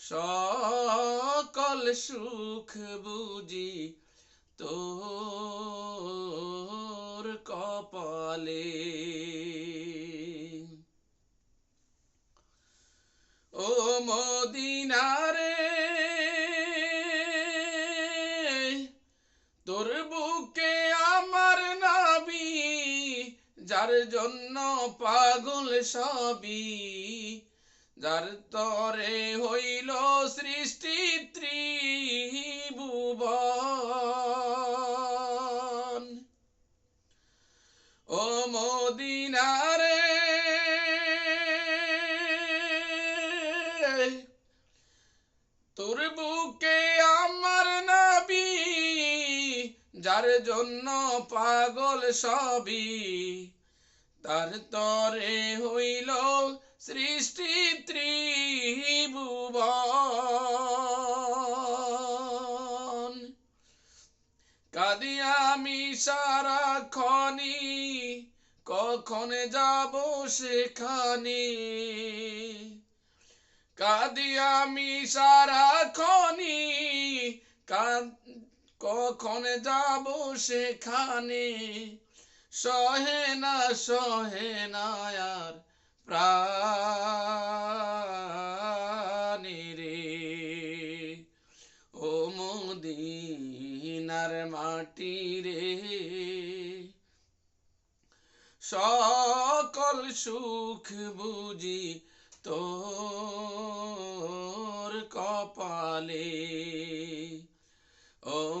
সকল সুখ বুঝি তোর কপালে। ও মদিনারে তোর বুকে আমার নাবি, যার জন্য পাগল সবই যার তরে হইল সৃষ্টি ত্রিভুবন। ও মদিনারে, তোর বুকে আমার নাবি, যার জন্য পাগল সবই তার তরে হইল সৃষ্টি ত্রিভুবন। কাদি আমি সারা খনি কখন যাব সেখানে? কাদি আমি সারা খনি কখন যাব সেখানে? সহে না সহে না আর রে। ও মদিনার মাটি রে। সকল সুখ বুঝি তোর কপালে। ও